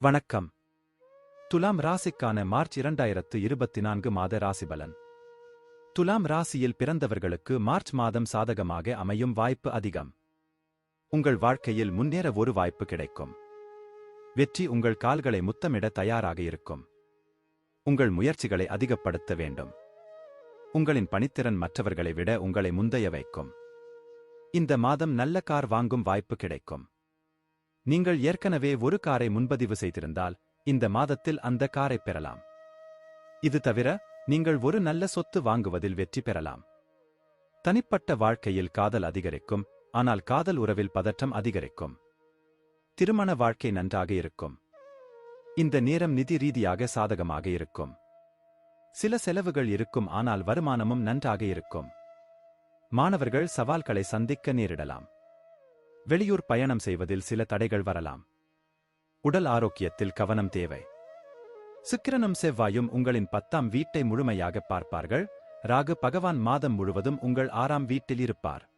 வணக்கம். துலாம் ராசிக்கான மார்ச் இரண்டாயிரத்து இருபத்தி நான்கு மாத ராசிபலன். துலாம் ராசியில் பிறந்தவர்களுக்கு மார்ச் மாதம் சாதகமாக அமையும் வாய்ப்பு அதிகம். உங்கள் வாழ்க்கையில் முன்னேற ஒரு வாய்ப்பு கிடைக்கும். வெற்றி உங்கள் கால்களை முத்தமிட தயாராக இருக்கும். உங்கள் முயற்சிகளை அதிகப்படுத்த வேண்டும். உங்களின் பணித்திறன் மற்றவர்களை விட உங்களை முந்தைய வைக்கும். இந்த மாதம் நல்ல கார் வாங்கும் வாய்ப்பு கிடைக்கும். நீங்கள் ஏற்கனவே ஒரு காரை முன்பதிவு செய்திருந்தால் இந்த மாதத்தில் அந்த காரை பெறலாம். இது தவிர நீங்கள் ஒரு நல்ல சொத்து வாங்குவதில் வெற்றி பெறலாம். தனிப்பட்ட வாழ்க்கையில் காதல் அதிகரிக்கும் ஆனால் காதல் உறவில் பதற்றம் அதிகரிக்கும். திருமண வாழ்க்கை நன்றாக இருக்கும். இந்த நேரம் நிதி ரீதியாக சாதகமாக இருக்கும். சில செலவுகள் இருக்கும் ஆனால் வருமானமும் நன்றாக இருக்கும். மாணவர்கள் சவால்களை சந்திக்க நேரிடலாம். வெளியூர் பயணம் செய்வதில் சில தடைகள் வரலாம். உடல் ஆரோக்கியத்தில் கவனம் தேவை. சுக்கிரனும் செவ்வாயும் உங்களின் பத்தாம் வீட்டை முழுமையாக பார்ப்பார்கள். ராகு பகவான் மாதம் முழுவதும் உங்கள் ஆறாம் வீட்டில் இருப்பார்.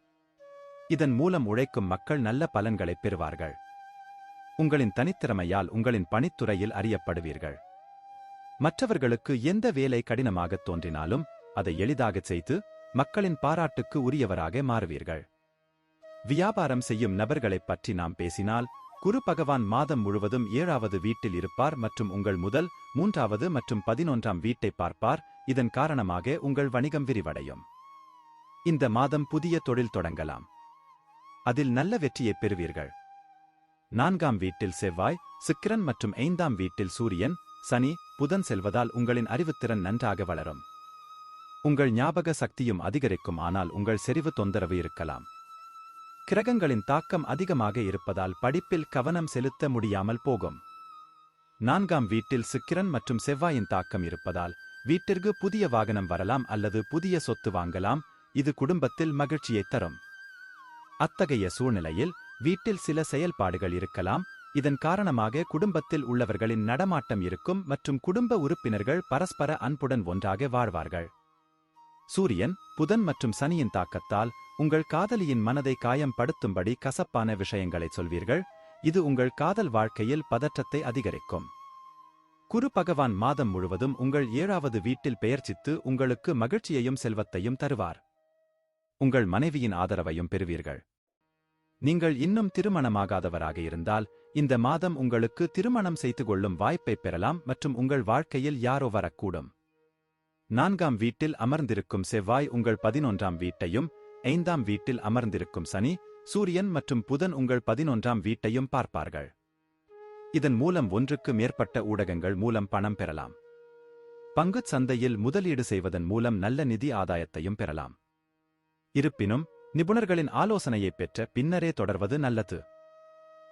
இதன் மூலம் உழைக்கும் மக்கள் நல்ல பலன்களைப் பெறுவார்கள். உங்களின் தனித்திறமையால் உங்களின் பணித்துறையில் அறியப்படுவீர்கள். மற்றவர்களுக்கு எந்த வேலை கடினமாகத் தோன்றினாலும் அதை எளிதாகச் செய்து மக்களின் பாராட்டுக்கு உரியவராக மாறுவீர்கள். வியாபாரம் செய்யும் நபர்களைப் பற்றி நாம் பேசினால் குரு பகவான் மாதம் முழுவதும் ஏழாவது வீட்டில் இருப்பார் மற்றும் உங்கள் முதல் மூன்றாவது மற்றும் பதினொன்றாம் வீட்டை பார்ப்பார். இதன் காரணமாக உங்கள் வணிகம் விரிவடையும். இந்த மாதம் புதிய தொழில் தொடங்கலாம். அதில் நல்ல வெற்றியை பெறுவீர்கள். நான்காம் வீட்டில் செவ்வாய் சுக்கிரன் மற்றும் ஐந்தாம் வீட்டில் சூரியன் சனி புதன் செல்வதால் உங்களின் அறிவுத்திறன் நன்றாக வளரும். உங்கள் ஞாபக சக்தியும் அதிகரிக்கும் ஆனால் உங்கள் செறிவு தொந்தரவு இருக்கலாம். கிரகங்களின் தாக்கம் அதிகமாக இருப்பதால் படிப்பில் கவனம் செலுத்த முடியாமல் போகும். நான்காம் வீட்டில் சுக்கிரன் மற்றும் செவ்வாயின் தாக்கம் இருப்பதால் வீட்டிற்கு புதிய வாகனம் வரலாம் அல்லது புதிய சொத்து வாங்கலாம் இது குடும்பத்தில் மகிழ்ச்சியை தரும். அத்தகைய சூழ்நிலையில் வீட்டில் சில செயல்பாடுகள் இருக்கலாம் இதன் காரணமாக குடும்பத்தில் உள்ளவர்களின் நடமாட்டம் இருக்கும் மற்றும் குடும்ப உறுப்பினர்கள் பரஸ்பர அன்புடன் ஒன்றாக வாழ்வார்கள். சூரியன் புதன் மற்றும் சனியின் தாக்கத்தால் உங்கள் காதலியின் மனதை காயம் படுத்தும்படி கசப்பான விஷயங்களை சொல்வீர்கள். இது உங்கள் காதல் வாழ்க்கையில் பதற்றத்தை அதிகரிக்கும். குரு பகவான் மாதம் முழுவதும் உங்கள் ஏழாவது வீட்டில் பெயர்ச்சித்து உங்களுக்கு மகிழ்ச்சியையும் செல்வத்தையும் தருவார். உங்கள் மனைவியின் ஆதரவையும் பெறுவீர்கள். நீங்கள் இன்னும் திருமணமாகாதவராக இருந்தால் இந்த மாதம் உங்களுக்கு திருமணம் செய்து கொள்ளும் வாய்ப்பை பெறலாம் மற்றும் உங்கள் வாழ்க்கையில் யாரோ வரக்கூடும். நான்காம் வீட்டில் அமர்ந்திருக்கும் செவ்வாய் உங்கள் பதினொன்றாம் வீட்டையும் ஐந்தாம் வீட்டில் அமர்ந்திருக்கும் சனி சூரியன் மற்றும் புதன் உங்கள் பதினொன்றாம் வீட்டையும் பார்ப்பார்கள். இதன் மூலம் ஒன்றுக்கு மேற்பட்ட ஊடகங்கள் மூலம் பணம் பெறலாம். பங்குச் சந்தையில் முதலீடு செய்வதன் மூலம் நல்ல நிதி ஆதாயத்தையும் பெறலாம். இருப்பினும் நிபுணர்களின் ஆலோசனையைப் பெற்ற பின்னரே தொடர்வது நல்லது.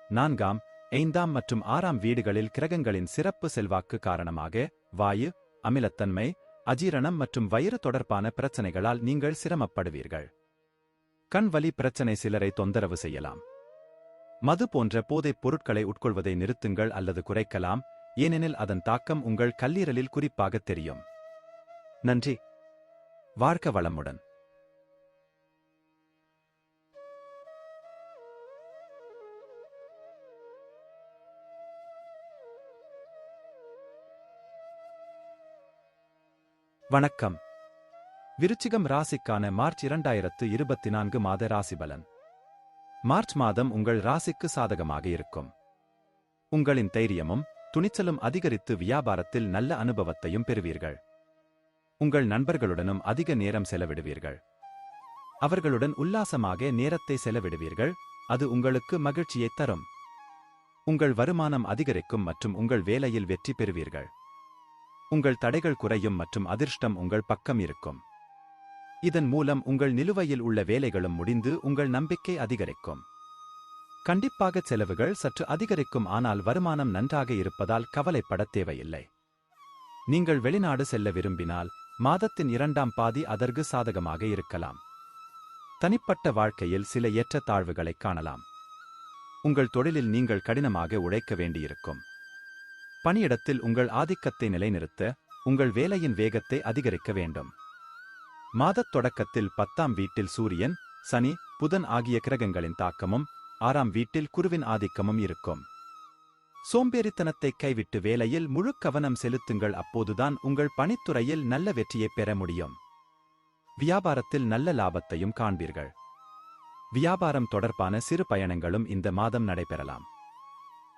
நான்காம் ஐந்தாம் மற்றும் ஆறாம் வீடுகளில் கிரகங்களின் சிறப்பு செல்வாக்கு காரணமாக வாயு அமிலத்தன்மை அஜீரணம் மற்றும் வயிறு தொடர்பான பிரச்சனைகளால் நீங்கள் சிரமப்படுவீர்கள். கண் வலி பிரச்சனை சிலரை தொந்தரவு செய்யலாம். மது போன்ற போதைப் பொருட்களை உட்கொள்வதை நிறுத்துங்கள் அல்லது குறைக்கலாம் ஏனெனில் அதன் தாக்கம் உங்கள் கல்லீரலில் குறிப்பாக தெரியும். நன்றி. வாழ்க்க வளமுடன். வணக்கம். விருச்சிகம் ராசிக்கான மார்ச் இரண்டாயிரத்து இருபத்தி நான்கு மாத ராசிபலன். மார்ச் மாதம் உங்கள் ராசிக்கு சாதகமாக இருக்கும். உங்களின் தைரியமும் துணிச்சலும் அதிகரித்து வியாபாரத்தில் நல்ல அனுபவத்தையும் பெறுவீர்கள். உங்கள் நண்பர்களுடனும் அதிக நேரம் செலவிடுவீர்கள். அவர்களுடன் உல்லாசமாக நேரத்தை செலவிடுவீர்கள். அது உங்களுக்கு மகிழ்ச்சியைத் தரும். உங்கள் வருமானம் அதிகரிக்கும் மற்றும் உங்கள் வேலையில் வெற்றி பெறுவீர்கள். உங்கள் தடைகள் குறையும் மற்றும் அதிர்ஷ்டம் உங்கள் பக்கம் இருக்கும். இதன் மூலம் உங்கள் நிலுவையில் உள்ள வேலைகளும் முடிந்து உங்கள் நம்பிக்கை அதிகரிக்கும். கண்டிப்பாக செலவுகள் சற்று அதிகரிக்கும் ஆனால் வருமானம் நன்றாக இருப்பதால் கவலைப்பட தேவையில்லை. நீங்கள் வெளிநாடு செல்ல விரும்பினால் மாதத்தின் இரண்டாம் பாதி அதற்கு சாதகமாக இருக்கலாம். தனிப்பட்ட வாழ்க்கையில் சில ஏற்றத்தாழ்வுகளை காணலாம். உங்கள் தொழிலில் நீங்கள் கடினமாக உழைக்க வேண்டியிருக்கும். பணியிடத்தில் உங்கள் ஆதிக்கத்தை நிலைநிறுத்த உங்கள் வேலையின் வேகத்தை அதிகரிக்க வேண்டும். மாதத் தொடக்கத்தில் பத்தாம் வீட்டில் சூரியன் சனி புதன் ஆகிய கிரகங்களின் தாக்கமும் ஆறாம் வீட்டில் குருவின் ஆதிக்கமும் இருக்கும். சோம்பேறித்தனத்தை கைவிட்டு வேலையில் முழு கவனம் செலுத்துங்கள் அப்போதுதான் உங்கள் பணித்துறையில் நல்ல வெற்றியைப் பெற முடியும். வியாபாரத்தில் நல்ல லாபத்தையும் காண்பீர்கள். வியாபாரம் தொடர்பான சிறு பயணங்களும் இந்த மாதம் நடைபெறலாம்.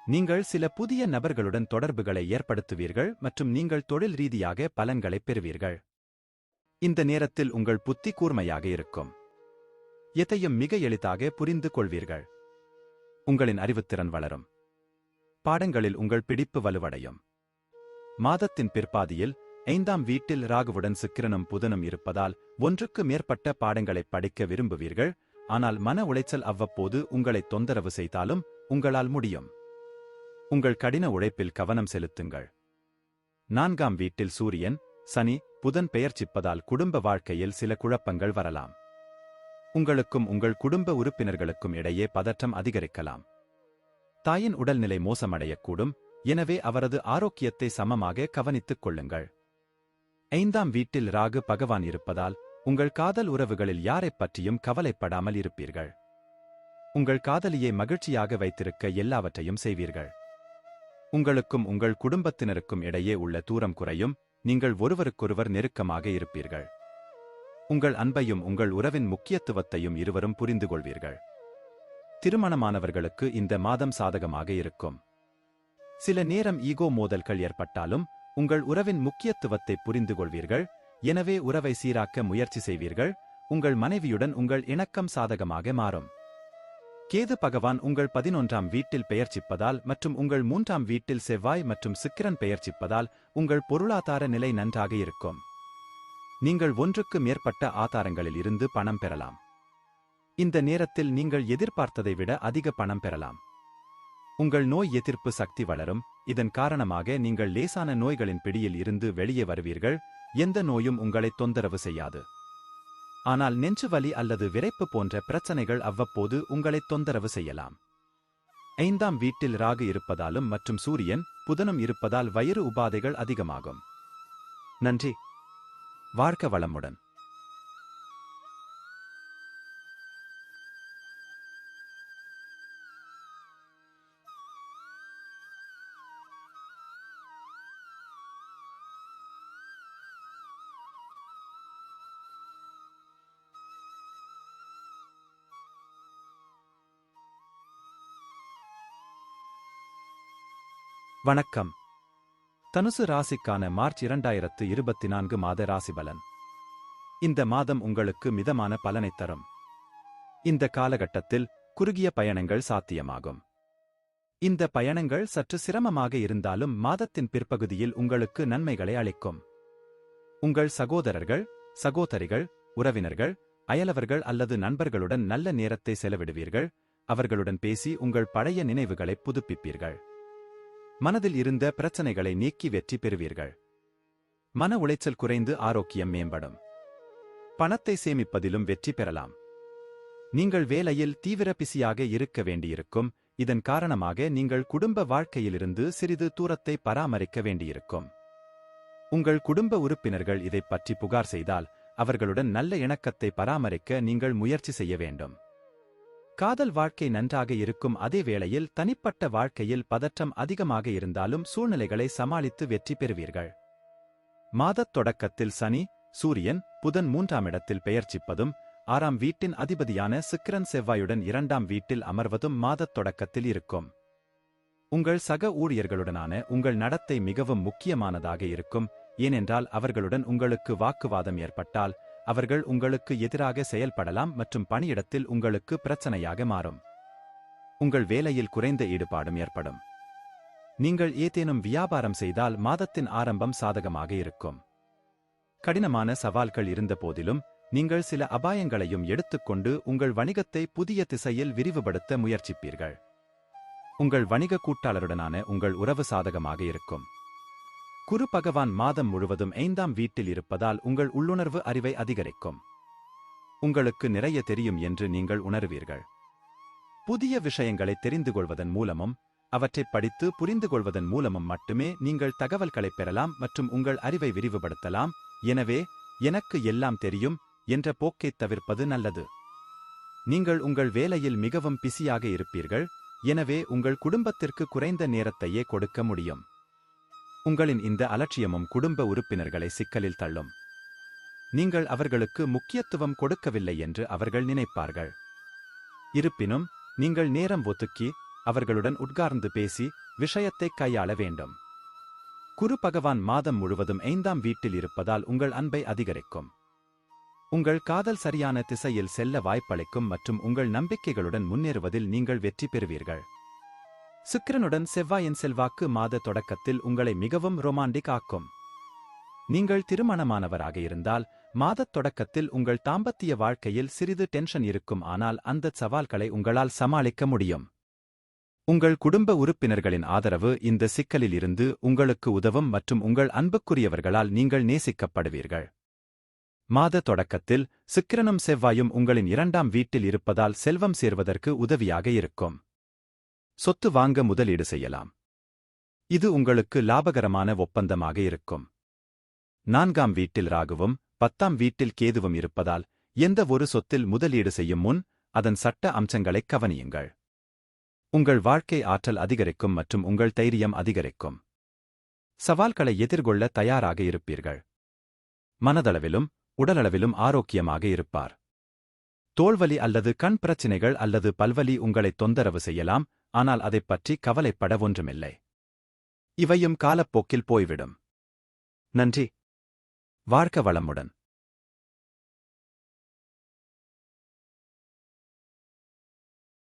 நீங்கள் சில புதிய நபர்களுடன் தொடர்புகளை ஏற்படுத்துவீர்கள் மற்றும் நீங்கள் தொழில் ரீதியாக பலன்களை பெறுவீர்கள். இந்த நேரத்தில் உங்கள் புத்தி கூர்மையாக இருக்கும். எதையும் மிக எளிதாக புரிந்து கொள்வீர்கள். உங்களின் அறிவுத்திறன் வளரும். பாடங்களில் உங்கள் பிடிப்பு வலுவடையும். மாதத்தின் பிற்பாதியில் ஐந்தாம் வீட்டில் ராகுவுடன் சுக்கிரனும் புதனும் இருப்பதால் ஒன்றுக்கு மேற்பட்ட பாடங்களை படிக்க விரும்புவீர்கள். ஆனால் மன உளைச்சல் அவ்வப்போது உங்களை தொந்தரவு செய்தாலும் உங்களால் முடியும். உங்கள் கடின உழைப்பில் கவனம் செலுத்துங்கள். நான்காம் வீட்டில் சூரியன் சனி புதன் பெயர்ச்சிப்பதால் குடும்ப வாழ்க்கையில் சில குழப்பங்கள் வரலாம். உங்களுக்கும் உங்கள் குடும்ப உறுப்பினர்களுக்கும் இடையே பதற்றம் அதிகரிக்கலாம். தாயின் உடல்நிலை மோசமடையக்கூடும் எனவே அவரது ஆரோக்கியத்தை சமமாக கவனித்துக் கொள்ளுங்கள். ஐந்தாம் வீட்டில் ராகு பகவான் இருப்பதால் உங்கள் காதல் உறவுகளில் யாரைப் பற்றியும் கவலைப்படாமல் இருப்பீர்கள். உங்கள் காதலியை மகிழ்ச்சியாக வைத்திருக்க எல்லாவற்றையும் செய்வீர்கள். உங்களுக்கும் உங்கள் குடும்பத்தினருக்கும் இடையே உள்ள தூரம் குறையும் நீங்கள் ஒருவருக்கொருவர் நெருக்கமாக இருப்பீர்கள். உங்கள் அன்பையும் உங்கள் உறவின் முக்கியத்துவத்தையும் இருவரும் புரிந்து கொள்வீர்கள் திருமணமானவர்களுக்கு இந்த மாதம் சாதகமாக இருக்கும். சில நேரம் ஈகோ மோதல்கள் ஏற்பட்டாலும் உங்கள் உறவின் முக்கியத்துவத்தை புரிந்து கொள்வீர்கள் எனவே உறவை சீராக்க முயற்சி செய்வீர்கள். உங்கள் மனைவியுடன் உங்கள் இணக்கம் சாதகமாக மாறும். கேது பகவான் உங்கள் பதினொன்றாம் வீட்டில் பெயர்ச்சிப்பதால் மற்றும் உங்கள் மூன்றாம் வீட்டில் செவ்வாய் மற்றும் சிக்கிரன் பெயர்ச்சிப்பதால் உங்கள் பொருளாதார நிலை நன்றாக இருக்கும். நீங்கள் ஒன்றுக்கு மேற்பட்ட ஆதாரங்களில் இருந்து பணம் பெறலாம். இந்த நேரத்தில் நீங்கள் எதிர்பார்த்ததை விட அதிக பணம் பெறலாம். உங்கள் நோய் எதிர்ப்பு சக்தி வளரும். இதன் காரணமாக நீங்கள் லேசான நோய்களின் பிடியில் இருந்து வெளியே வருவீர்கள். எந்த நோயும் உங்களை தொந்தரவு செய்யாது. ஆனால் நெஞ்சுவலி அல்லது விரைப்பு போன்ற பிரச்சனைகள் அவ்வப்போது உங்களை தொந்தரவு செய்யலாம். ஐந்தாம் வீட்டில் ராகு இருப்பதாலும் மற்றும் சூரியன் புதனம் இருப்பதால் வயிறு உபாதைகள் அதிகமாகும். நன்றி. வாழ்க்க வளமுடன். வணக்கம். தனுசு ராசிக்கான மார்ச் இரண்டாயிரத்து இருபத்தி நான்கு மாத ராசிபலன். இந்த மாதம் உங்களுக்கு மிதமான பலனைத் தரும். இந்த காலகட்டத்தில் குறுகிய பயணங்கள் சாத்தியமாகும். இந்த பயணங்கள் சற்று சிரமமாக இருந்தாலும் மாதத்தின் பிற்பகுதியில் உங்களுக்கு நன்மைகளை அளிக்கும். உங்கள் சகோதரர்கள் சகோதரிகள் உறவினர்கள் அயலவர்கள் அல்லது நண்பர்களுடன் நல்ல நேரத்தை செலவிடுவீர்கள். அவர்களுடன் பேசி உங்கள் பழைய நினைவுகளை புதுப்பிப்பீர்கள். மனதில் இருந்த பிரச்சனைகளை நீக்கி வெற்றி பெறுவீர்கள். மன உளைச்சல் குறைந்து ஆரோக்கியம் மேம்படும். பணத்தை சேமிப்பதிலும் வெற்றி பெறலாம். நீங்கள் வேலையில் தீவிர பிசியாக இருக்க வேண்டியிருக்கும். இதன் காரணமாக நீங்கள் குடும்ப வாழ்க்கையிலிருந்து சிறிது தூரத்தை பராமரிக்க வேண்டியிருக்கும். உங்கள் குடும்ப உறுப்பினர்கள் இதைப் பற்றி புகார் செய்தால் அவர்களுடன் நல்ல இணக்கத்தை பராமரிக்க நீங்கள் முயற்சி செய்ய வேண்டும். காதல் வாழ்க்கை நன்றாக இருக்கும் அதே வேளையில் தனிப்பட்ட வாழ்க்கையில் பதற்றம் அதிகமாக இருந்தாலும் சூழ்நிலைகளை சமாளித்து வெற்றி பெறுவீர்கள். மாதத் தொடக்கத்தில் சனி சூரியன் புதன் மூன்றாம் இடத்தில் பெயர்ச்சிப்பதும் ஆறாம் வீட்டின் அதிபதியான சிக்கரன் செவ்வாயுடன் இரண்டாம் வீட்டில் அமர்வதும் மாதத் தொடக்கத்தில் இருக்கும். உங்கள் சக ஊழியர்களுடனான உங்கள் நடத்தை மிகவும் முக்கியமானதாக இருக்கும் ஏனென்றால் அவர்களுடன் உங்களுக்கு வாக்குவாதம் ஏற்பட்டால் அவர்கள் உங்களுக்கு எதிராக செயல்படலாம் மற்றும் பணியிடத்தில் உங்களுக்கு பிரச்சனையாக மாறும். உங்கள் வேலையில் குறைந்த ஈடுபாடும் ஏற்படும். நீங்கள் ஏதேனும் வியாபாரம் செய்தால் மாதத்தின் ஆரம்பம் சாதகமாக இருக்கும். கடினமான சவால்கள் இருந்தபோதிலும் நீங்கள் சில அபாயங்களையும் எடுத்துக்கொண்டு உங்கள் வணிகத்தை புதிய திசையில் விரிவுபடுத்த முயற்சிப்பீர்கள். உங்கள் வணிக கூட்டாளருடனான உங்கள் உறவு சாதகமாக இருக்கும். குரு பகவான் மாதம் முழுவதும் ஐந்தாம் வீட்டில் இருப்பதால் உங்கள் உள்ளுணர்வு அறிவை அதிகரிக்கும். உங்களுக்கு நிறைய தெரியும் என்று நீங்கள் உணர்வீர்கள். புதிய விஷயங்களை தெரிந்து கொள்வதன் மூலமும் அவற்றைப் படித்து புரிந்து கொள்வதன் மூலமும் மட்டுமே நீங்கள் தகவல்களைப் பெறலாம் மற்றும் உங்கள் அறிவை விரிவுபடுத்தலாம். எனவே எனக்கு எல்லாம் தெரியும் என்ற போக்கைத் தவிர்ப்பது நல்லது. நீங்கள் உங்கள் வேலையில் மிகவும் பிஸியாக இருப்பீர்கள். எனவே உங்கள் குடும்பத்திற்கு குறைந்த நேரத்தையே கொடுக்க முடியும். உங்களின் இந்த அலட்சியமும் குடும்ப உறுப்பினர்களை சிக்கலில் தள்ளும். நீங்கள் அவர்களுக்கு முக்கியத்துவம் கொடுக்கவில்லை என்று அவர்கள் நினைப்பார்கள். இருப்பினும் நீங்கள் நேரம் ஒதுக்கி அவர்களுடன் உட்கார்ந்து பேசி விஷயத்தை கையாள வேண்டும். குரு பகவான் மாதம் முழுவதும் ஐந்தாம் வீட்டில் இருப்பதால் உங்கள் அன்பை அதிகரிக்கும். உங்கள் காதல் சரியான திசையில் செல்ல வாய்ப்பளிக்கும் மற்றும் உங்கள் நம்பிக்கைகளுடன் முன்னேறுவதில் நீங்கள் வெற்றி பெறுவீர்கள். சுக்கிரனுடன் செவ்வாயின் செல்வாக்கு மாத தொடக்கத்தில் உங்களை மிகவும் ரொமாண்டிக் ஆக்கும். நீங்கள் திருமணமானவராக இருந்தால் மாதத் தொடக்கத்தில் உங்கள் தாம்பத்திய வாழ்க்கையில் சிறிது டென்ஷன் இருக்கும் ஆனால் அந்த சவால்களை உங்களால் சமாளிக்க முடியும். உங்கள் குடும்ப உறுப்பினர்களின் ஆதரவு இந்த சிக்கலில் இருந்து உங்களுக்கு உதவும் மற்றும் உங்கள் அன்புக்குரியவர்களால் நீங்கள் நேசிக்கப்படுவீர்கள். மாத தொடக்கத்தில் சுக்கிரனும் செவ்வாயும் உங்களின் இரண்டாம் வீட்டில் இருப்பதால் செல்வம் சேர்வதற்கு உதவியாக இருக்கும். சொத்து வாங்க முதலீடு செய்யலாம். இது உங்களுக்கு லாபகரமான ஒப்பந்தமாக இருக்கும். நான்காம் வீட்டில் ராகுவும் பத்தாம் வீட்டில் கேதுவும் இருப்பதால் எந்த ஒரு சொத்தில் முதலீடு செய்யும் முன் அதன் சட்ட அம்சங்களைக் கவனியுங்கள். உங்கள் வாழ்க்கை ஆற்றல் அதிகரிக்கும் மற்றும் உங்கள் தைரியம் அதிகரிக்கும். சவால்களை எதிர்கொள்ள தயாராக இருப்பீர்கள். மனதளவிலும் உடலளவிலும் ஆரோக்கியமாக இருப்பார். தோள்வலி அல்லது கண் பிரச்சினைகள் அல்லது பல்வலி உங்களை தொந்தரவு செய்யலாம் ஆனால் அதைப் பற்றி கவலைப்பட ஒன்றுமில்லை. இவையும் காலப்போக்கில் போய்விடும். நன்றி. வாழ்க்க வளமுடன்.